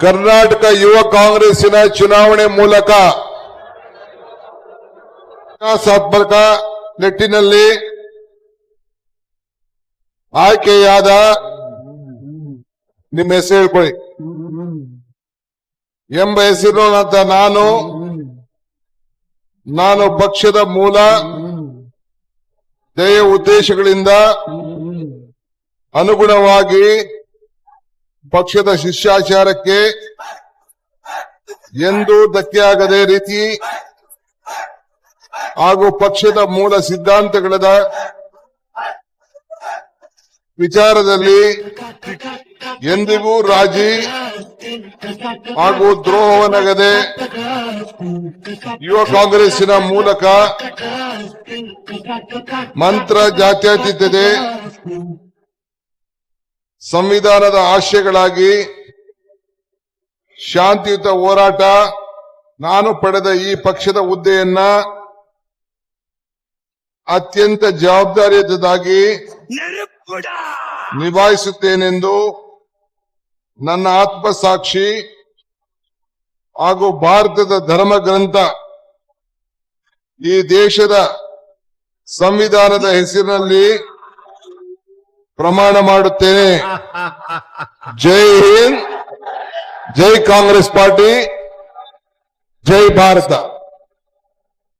ಕರ್ನಾಟಕ ಯುವ ಕಾಂಗ್ರೆಸ್ಸಿನ ಚುನಾವಣೆ ಮೂಲಕ ವಿಕಾಸಾತ್ಮಕ ನಿಟ್ಟಿನಲ್ಲಿ ಆಯ್ಕೆಯಾದ ನಿಮ್ಮ ಹೆಸರು ಹೇಳ್ಕೊಳ್ಳಿ. ಎಂಬ ಅಂತ ನಾನು ನಾನು ಪಕ್ಷದ ಮೂಲ ಧ್ಯೇಯ ಉದ್ದೇಶಗಳಿಂದ ಅನುಗುಣವಾಗಿ ಪಕ್ಷದ ಶಿಷ್ಯಾಚಾರಕ್ಕೆ ಎಂದೂ ಧಕ್ಕೆಯಾಗದೆ ರೀತಿ ಹಾಗೂ ಪಕ್ಷದ ಮೂಲ ಸಿದ್ಧಾಂತಗಳ ವಿಚಾರದಲ್ಲಿ ಎಂದಿಗೂ ರಾಜಿ ಹಾಗೂ ದ್ರೋಹವನಗದೆ ಯುವ ಕಾಂಗ್ರೆಸ್ಸಿನ ಮೂಲಕ ಮಂತ್ರ ಜಾತ್ಯತೀತತೆ ಸಂವಿಧಾನದ ಆಶಯಗಳಾಗಿ ಶಾಂತಿಯುತ ಹೋರಾಟ ನಾನು ಪಡೆದ ಈ ಪಕ್ಷದ ಹುದ್ದೆಯನ್ನ ಅತ್ಯಂತ ಜವಾಬ್ದಾರಿಯುತದಾಗಿ ನಿಭಾಯಿಸುತ್ತೇನೆಂದು ನನ್ನ ಆತ್ಮಸಾಕ್ಷಿ ಹಾಗೂ ಭಾರತದ ಧರ್ಮ ಗ್ರಂಥ ಈ ದೇಶದ ಸಂವಿಧಾನದ ಹೆಸರಿನಲ್ಲಿ ಪ್ರಮಾಣ ಮಾಡುತ್ತೇನೆ. ಜೈ ಹಿಂದ್ ಜೈ ಕಾಂಗ್ರೆಸ್ ಪಾರ್ಟಿ ಜೈ ಭಾರತ.